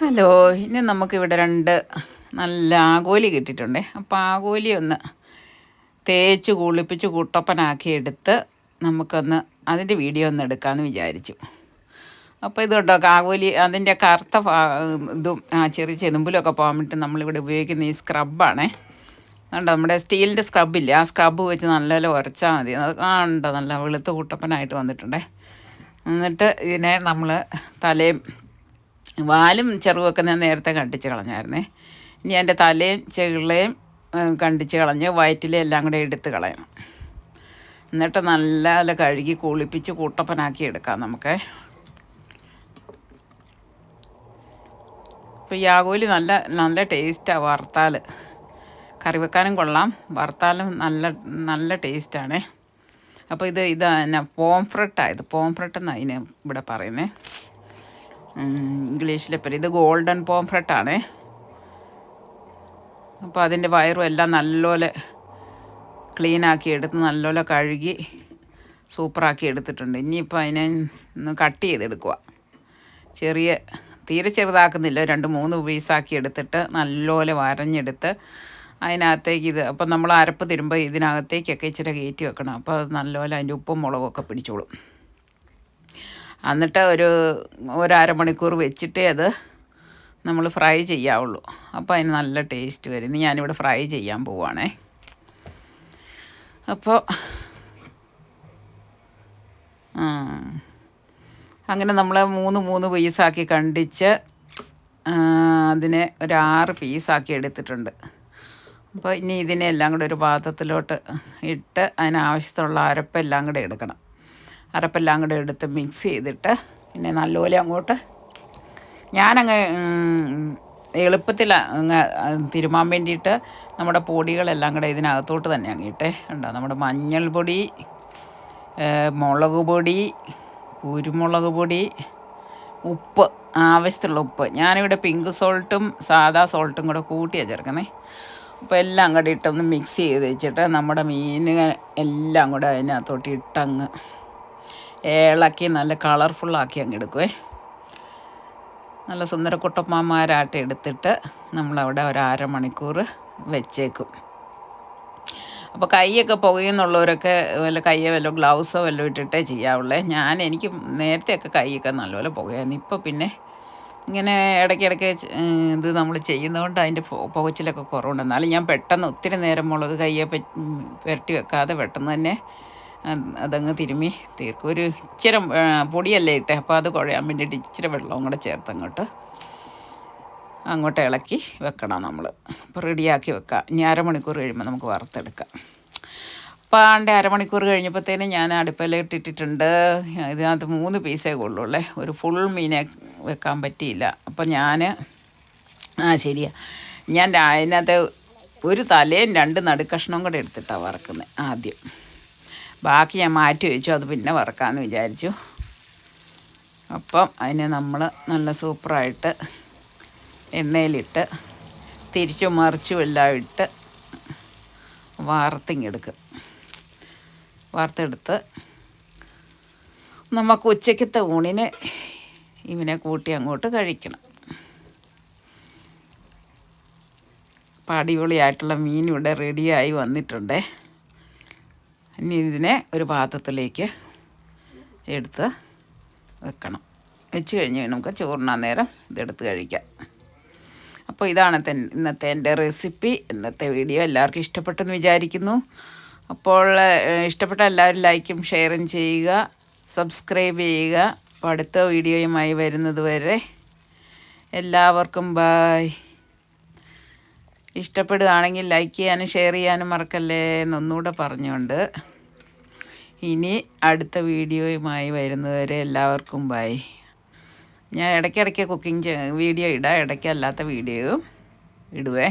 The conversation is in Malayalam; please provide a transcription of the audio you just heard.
ഹലോ ഇനി നമുക്കിവിടെ രണ്ട് നല്ല ആകോലി കിട്ടിയിട്ടുണ്ട്. അപ്പോൾ ആകോലി ഒന്ന് തേച്ച് കുളിപ്പിച്ച് കുട്ടപ്പനാക്കി എടുത്ത് നമുക്കൊന്ന് അതിന്റെ വീഡിയോ ഒന്ന് എടുക്കാമെന്ന് വിചാരിച്ചു. അപ്പോൾ ഇതുണ്ടോ കാകോലി അതിന്റെ കറുത്ത ഇതും ആ ചെറിയ ചെതുമ്പിലൊക്കെ പോകാൻ വേണ്ടി നമ്മളിവിടെ ഉപയോഗിക്കുന്ന ഈ സ്ക്രബാണേ. കണ്ടോ നമ്മുടെ സ്റ്റീലിന്റെ സ്ക്രബില്ലേ ആ സ്ക്രബ് വെച്ച് നല്ലപോലെ ഉരച്ചാൽ മതി. ഉണ്ടോ നല്ല വെളുത്ത കുട്ടപ്പനായിട്ട് വന്നിട്ടുണ്ടേ. എന്നിട്ട് ഇതിനെ നമ്മൾ തലയും വാലും ചെറുവൊക്കെ ഞാൻ നേരത്തെ കണ്ടിച്ച് കളഞ്ഞായിരുന്നേ. ഇനി എന്റെ തലയും ചെകിളയും കണ്ടിച്ച് കളഞ്ഞ് വയറ്റിലെ എല്ലാം കൂടെ എടുത്ത് കളയണം. എന്നിട്ട് നല്ല നല്ല കഴുകി കുളിപ്പിച്ച് കൂട്ടപ്പനാക്കി എടുക്കാം നമുക്ക്. ഇപ്പോൾ യാഗോലി നല്ല നല്ല ടേസ്റ്റാണ് വറുത്താൽ കറി വെക്കാനും കൊള്ളാം. വറുത്താലും നല്ല നല്ല ടേസ്റ്റാണ് അപ്പോൾ ഇത് ഇത് എന്നാ പോംഫ്രട്ടാണ് ഇത്. പോംഫ്രട്ട് എന്നാണ് ഇവിടെ പറയുന്നത് ഇംഗ്ലീഷിലെ പേര്. ഇത് ഗോൾഡൻ പോംഫ്രട്ടാണേ അപ്പോൾ അതിന്റെ വയറും എല്ലാം നല്ലപോലെ ക്ലീനാക്കി എടുത്ത് നല്ലപോലെ കഴുകി സൂപ്പറാക്കി എടുത്തിട്ടുണ്ട്. ഇനിയിപ്പോൾ അതിനെ ഒന്ന് കട്ട് ചെയ്തെടുക്കുക ചെറിയ തീരെ ചെറുതാക്കുന്നില്ല. രണ്ട് മൂന്ന് പീസാക്കി എടുത്തിട്ട് നല്ലപോലെ വരഞ്ഞെടുത്ത് അതിനകത്തേക്ക് ഇത് അപ്പം നമ്മൾ അരപ്പ് തരുമ്പോൾ ഇതിനകത്തേക്കൊക്കെ ഇച്ചിരി കയറ്റി വെക്കണം. അപ്പോൾ അത് നല്ലപോലെ അതിന്റെ ഉപ്പും മുളകൊക്കെ പിടിച്ചോളും. എന്നിട്ട് ഒരു ഒരു അരമണിക്കൂർ വെച്ചിട്ടേ അത് നമ്മൾ ഫ്രൈ ചെയ്യാവുള്ളൂ. അപ്പോൾ അതിന് നല്ല ടേസ്റ്റ് വരും. ഇനി ഞാനിവിടെ ഫ്രൈ ചെയ്യാൻ പോവുകയാണേ അപ്പോൾ അങ്ങനെ നമ്മൾ മൂന്ന് മൂന്ന് പീസാക്കി കണ്ടിച്ച് അതിനെ ഒരു ആറ് പീസാക്കി എടുത്തിട്ടുണ്ട്. അപ്പോൾ ഇനി ഇതിനെ എല്ലാം കൂടെ ഒരു പാത്രത്തിലോട്ട് ഇട്ട് അതിനാവശ്യത്തിനുള്ള അരപ്പെല്ലാം കൂടെ എടുക്കണം. അരപ്പെല്ലാം കൂടെ എടുത്ത് മിക്സ് ചെയ്തിട്ട് പിന്നെ നല്ലപോലെ അങ്ങോട്ട് ഞാനങ്ങ് എളുപ്പത്തിൽ അങ്ങ് തിരുമാൻ വേണ്ടിയിട്ട് നമ്മുടെ പൊടികളെല്ലാം കൂടെ ഇതിനകത്തോട്ട് തന്നെ അങ്ങിട്ടെ ഉണ്ടോ നമ്മുടെ മഞ്ഞൾപ്പൊടി മുളക് പൊടി കുരുമുളക് പൊടി ഉപ്പ് ആവശ്യത്തിലുള്ള ഉപ്പ്. ഞാനിവിടെ പിങ്ക് സോൾട്ടും സാദാ സോൾട്ടും കൂടെ കൂട്ടിയാണ് ചേർക്കണേ അപ്പോൾ എല്ലാം കൂടെ ഇട്ടൊന്ന് മിക്സ് ചെയ്ത് വെച്ചിട്ട് നമ്മുടെ മീൻ എല്ലാം കൂടെ അതിനകത്തോട്ട് ഇട്ടങ്ങ് ഇളക്കി നല്ല കളർഫുള്ളാക്കി അങ്ങ് എടുക്കുവേ. നല്ല സുന്ദര സുന്ദരക്കുട്ടമ്മമാരായിട്ട് എടുത്തിട്ട് നമ്മളവിടെ ഒരു അരമണിക്കൂർ വെച്ചേക്കും. അപ്പോൾ കൈയൊക്കെ പുകയെന്നുള്ളവരൊക്കെ വല്ല കയ്യോ വല്ല ഗ്ലൗസോ വല്ലോ ഇട്ടിട്ടേ ചെയ്യാവുള്ളേ. ഞാൻ എനിക്ക് നേരത്തെയൊക്കെ കൈയൊക്കെ നല്ലപോലെ പുകയായിരുന്നു. ഇപ്പോൾ പിന്നെ ഇങ്ങനെ ഇടയ്ക്കിടയ്ക്ക് ഇത് നമ്മൾ ചെയ്യുന്നതുകൊണ്ട് അതിന്റെ പുകച്ചിലൊക്കെ കുറവുണ്ട്. എന്നാലും ഞാൻ പെട്ടെന്ന് ഒത്തിരി നേരം മുളക് കയ്യെ പുരട്ടി വെക്കാതെ പെട്ടെന്ന് തന്നെ അതങ്ങ് തിരുമ്മി. തീർക്കും. ഒരു ഇച്ചിരി പൊടിയല്ലേ ഇട്ടേ. അപ്പോൾ അത് കുഴയാൻ വേണ്ടിയിട്ട് ഇച്ചിരി വെള്ളവും കൂടെ ചേർത്ത് അങ്ങോട്ട് അങ്ങോട്ട് ഇളക്കി വെക്കണം നമ്മൾ അപ്പോൾ റെഡിയാക്കി വെക്കാം. ഇനി അരമണിക്കൂർ കഴിയുമ്പോൾ നമുക്ക് വറുത്തെടുക്കാം. അപ്പോൾ ആണ്ട് അരമണിക്കൂർ കഴിഞ്ഞപ്പോഴത്തേനും ഞാൻ അടുപ്പിലിട്ടിട്ടിട്ടുണ്ട് ഇതിനകത്ത് മൂന്ന് പീസേ കൊള്ളുള്ളേ ഒരു ഫുൾ മീനെ വെക്കാൻ പറ്റിയില്ല. അപ്പോൾ ഞാൻ ആ ശരിയാ. ഞാൻ അതിനകത്ത് ഒരു തലയും രണ്ട് നടുക്കഷ്ണവും കൂടെ എടുത്തിട്ടാണ് വറക്കുന്നത് ആദ്യം. ബാക്കി ഞാൻ മാറ്റി വെച്ചു. അത് പിന്നെ വറക്കാമെന്ന് വിചാരിച്ചു. അപ്പം അതിനെ നമ്മൾ നല്ല സൂപ്പറായിട്ട് എണ്ണയിലിട്ട് തിരിച്ചു മറിച്ചും എല്ലാം ഇട്ട് വാർത്തിങ്ങെടുക്കും. വാർത്തെടുത്ത് നമുക്ക് ഉച്ചയ്ക്കത്തെ ഊണിന് ഇവനെ കൂട്ടി അങ്ങോട്ട് കഴിക്കണം. അപ്പം അടിപൊളിയായിട്ടുള്ള മീൻ ഇവിടെ റെഡിയായി വന്നിട്ടുണ്ട്. ഇനി ഇതിനെ ഒരു പാത്രത്തിലേക്ക് എടുത്ത് വെക്കണം. വെച്ച് കഴിഞ്ഞ് നമുക്ക് ചോറിനാൻ നേരം ഇതെടുത്ത് കഴിക്കാം. അപ്പോൾ ഇതാണ് ഇന്നത്തെ എന്റെ റെസിപ്പി. ഇന്നത്തെ വീഡിയോ എല്ലാവർക്കും ഇഷ്ടപ്പെട്ടെന്ന് വിചാരിക്കുന്നു. അപ്പോൾ ഇഷ്ടപ്പെട്ട എല്ലാവരും ലൈക്കും ഷെയറും ചെയ്യുക സബ്സ്ക്രൈബ് ചെയ്യുക. അപ്പോൾ അടുത്ത വീഡിയോയുമായി വരുന്നത് വരെ എല്ലാവർക്കും ബായ്. ഇഷ്ടപ്പെടുകയാണെങ്കിൽ ലൈക്ക് ചെയ്യാനും ഷെയർ ചെയ്യാനും മറക്കല്ലേ എന്നൊന്നുകൂടെ പറഞ്ഞുകൊണ്ട് ഇനി അടുത്ത വീഡിയോയുമായി വരുന്നതുവരെ എല്ലാവർക്കും ബൈ ഞാൻ ഇടയ്ക്കിടയ്ക്ക് കുക്കിംഗ് വീഡിയോ ഇടാം. ഇടയ്ക്കല്ലാത്ത വീഡിയോയും ഇടുവേ.